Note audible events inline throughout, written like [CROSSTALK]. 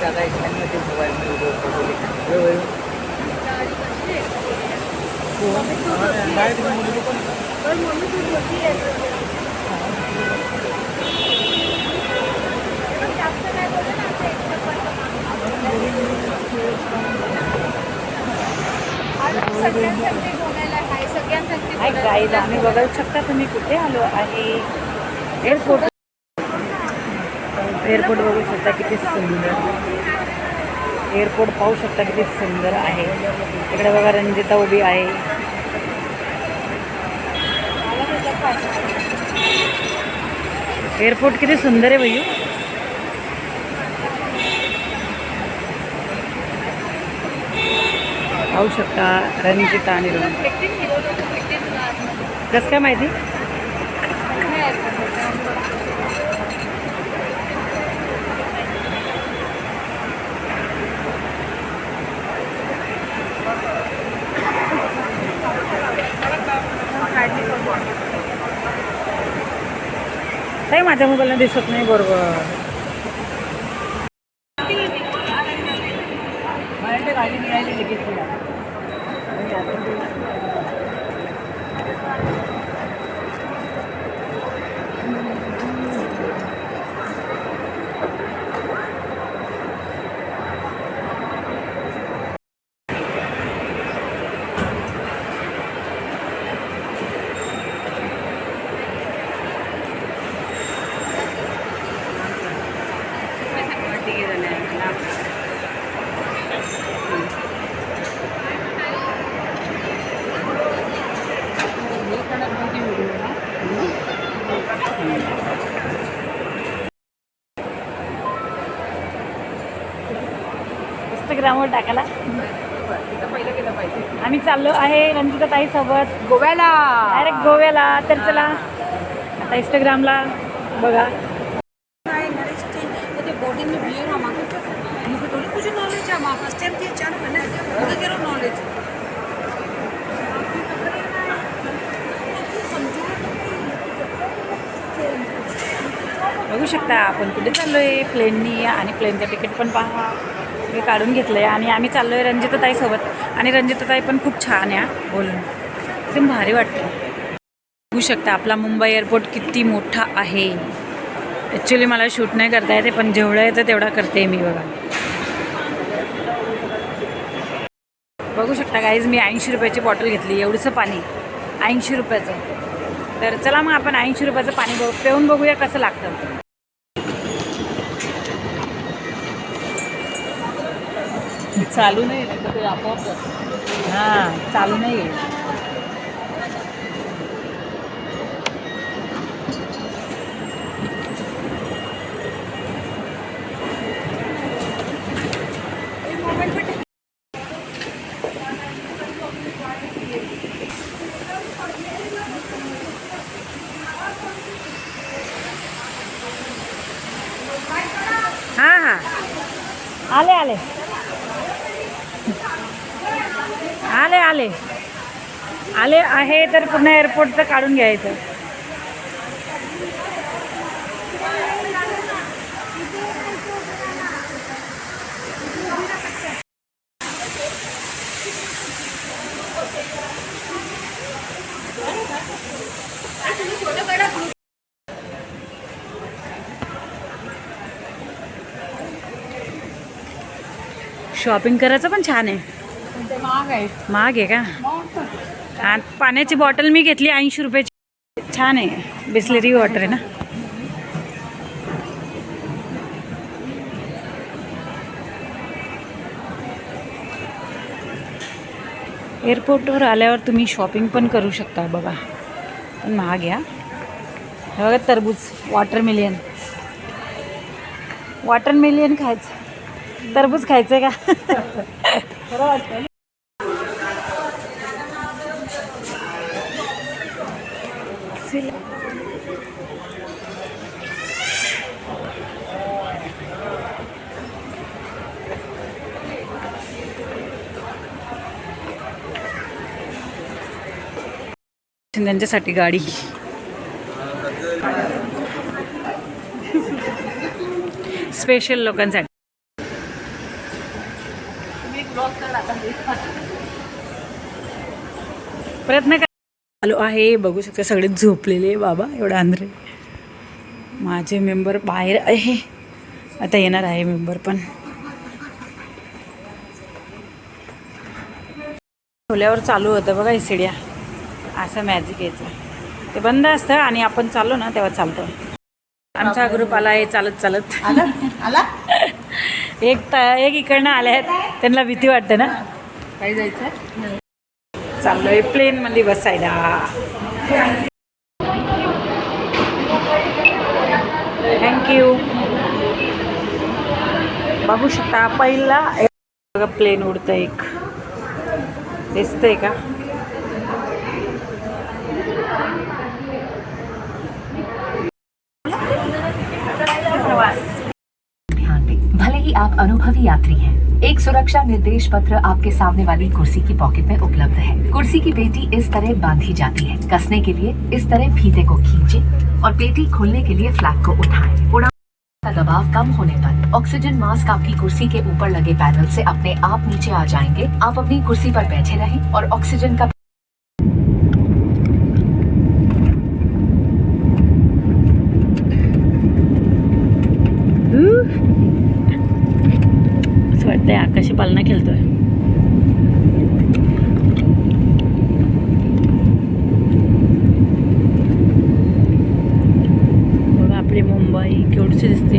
त्यांमध्ये मोबाईल वेळ hi guys आम्ही बघू शकता तुम्ही कुठे आलो आहे? एअरपोर्ट एअरपोर्ट बघू शकता किती सुंदर. एअरपोर्ट पाहू शकता किती सुंदर आहे. इकडे बघा रंजिता उभी आहे. एअरपोर्ट किती सुंदर आहे भैयू पाहू शकता रंजिता आणि रोहन कसं काय माहिती? काही माझ्या मोबाईलला दिसत नाही बरोबर. गाडी मिळाली लगेच इंस्टाग्रामवर टाकायला. आम्ही चाललो आहे रंजिता ताई सोबत गोव्याला. डायरेक्ट गोव्याला. तर चला आता इंस्टाग्रामला बघा. नॉलेज है बघू शकता आपण कुठे चाललो आहे प्लेननी आणि प्लेनचं तिकीट पण पहा. मी काढून घेतलं आहे आणि आम्ही चाललो आहे रंजिताताईसोबत आणि रंजिताताई पण खूप छान आहे बोलून. एकदम भारी वाटतं बघू शकता आपला मुंबई एअरपोर्ट किती मोठा आहे. ॲक्च्युली मला शूट नाही करता येते पण जेवढं येतं तेवढा करते मी बघा. बघू शकता गाईज मी ऐंशी रुपयाची बॉटल घेतली एवढंसं पाणी. ऐंशी रुपयाचं. तर चला मग आपण ऐंशी रुपयाचं पाणी बघ पिऊन बघूया कसं लागतं. चालू नाही तर ते आपोआप हां चालू नाही आहे हां हां आले आले आले आले. आले आहे तर पुन्हा एअरपोर्टचं काढून घ्यायचं. शॉपिंग करायचं पण छान आहे. महाग आहे का? आणि पाण्याची बॉटल मी घेतली ऐंशी रुपयाची. छान आहे. बिस्लरी वॉटर आहे ना? एअरपोर्टवर आल्यावर तुम्ही शॉपिंग पण करू शकता बघा. पण महाग या हे. बघा तरबूज वॉटर मिलियन वॉटर मिलियन खायचं. तरबूज खायचं आहे का त्यांच्यासाठी गाडी. स्पेशल लोकांसाठी. प्रयत्न कर. आलो आहे बघू शकता सगळे झोपलेले बाबा एवढा आंध्रे. माझे मेंबर बाहेर आहे. आता येणार आहे मेंबर पण. ठेवल्यावर चालू होतं बघा सिड्या असं मॅजिक यायचं. ते बंद असतं आणि आपण चाललो ना तेव्हा चालतो. आमचा ग्रुप आला आहे चालत चालत. आला? आला? [LAUGHS] एक त एक इकडनं आले आहेत. त्यांना भीती वाटते ना. काही जायचं? चाललोय प्लेनमध्ये बसायला. थँक्यू बघू शकता पहिला प्लेन उडतं एक. दिसतंय का? आप अनुभवी यात्री हैं। एक सुरक्षा निर्देश पत्र आपके सामने वाली कुर्सी की पॉकेट में उपलब्ध है। कुर्सी की पेटी इस तरह बांधी जाती है। कसने के लिए इस तरह फीते को खींचे और पेटी खोलने के लिए फ्लैग को उठाए। उड़ान का दबाव कम होने पर ऑक्सीजन मास्क आपकी कुर्सी के ऊपर लगे पैनल से अपने आप नीचे आ जाएँगे। आप अपनी कुर्सी पर बैठे रहें और ऑक्सीजन का आकाशी पालना खेळतोय बघा आपली मुंबई केवढीची दिसते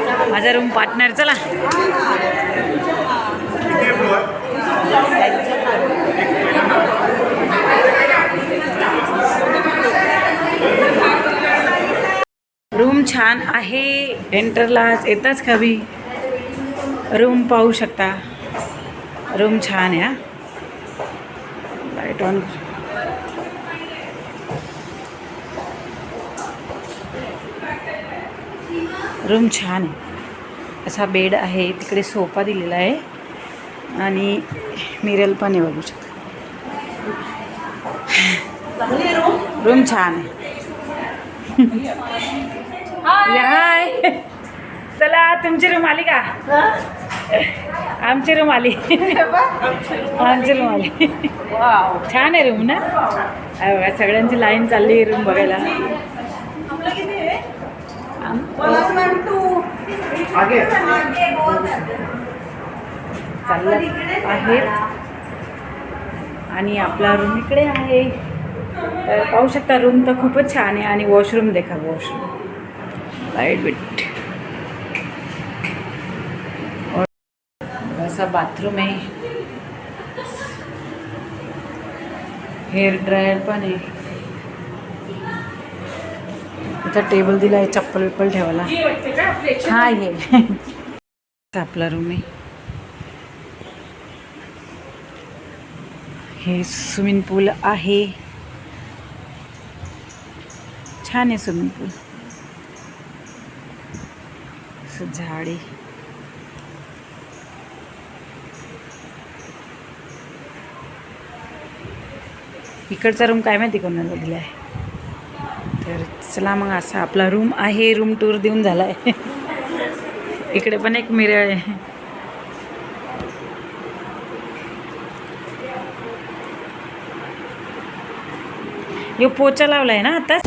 माझा रूम पार्टनर चला. रूम छान आहे. एंटरलाच येताच खावी रूम पाहू शकता. रूम छान आहे लाइट ऑन रूम छान आहे. असा बेड आहे तिकडे सोफा दिलेला आहे आणि मिरल पण आहे बघू शकता. रूम छान आहे. चला तुमची रूम आली का? आमची रूम आली. आमची रूम आली. छान आहे रूम ना? बघा सगळ्यांची लाईन चालली रूम बघायला. चाललं आहेत. आणि आपला रूम इकडे आहे. तर पाहू शकता रूम तर खूपच छान आहे आणि वॉशरूम देखा वॉशरूम लाइट बिट असा बाथरूम आहे. हेअर ड्रायर पण आहे. इथं टेबल दिला आहे चप्पल विप्पल ठेवायला. हा ये [LAUGHS] आपला रूम आहे. हे स्विमिंग पूल आहे. छान आहे स्विमिंग पूल झाडे इकडचा रूम काय माहिती कोणाला दिला आहे तर चला मग असा आपला रूम आहे. रूम टूर देऊन झाला आहे इकडे पण एक मिरळ आहे. यो पोचा लावला आहे ना आता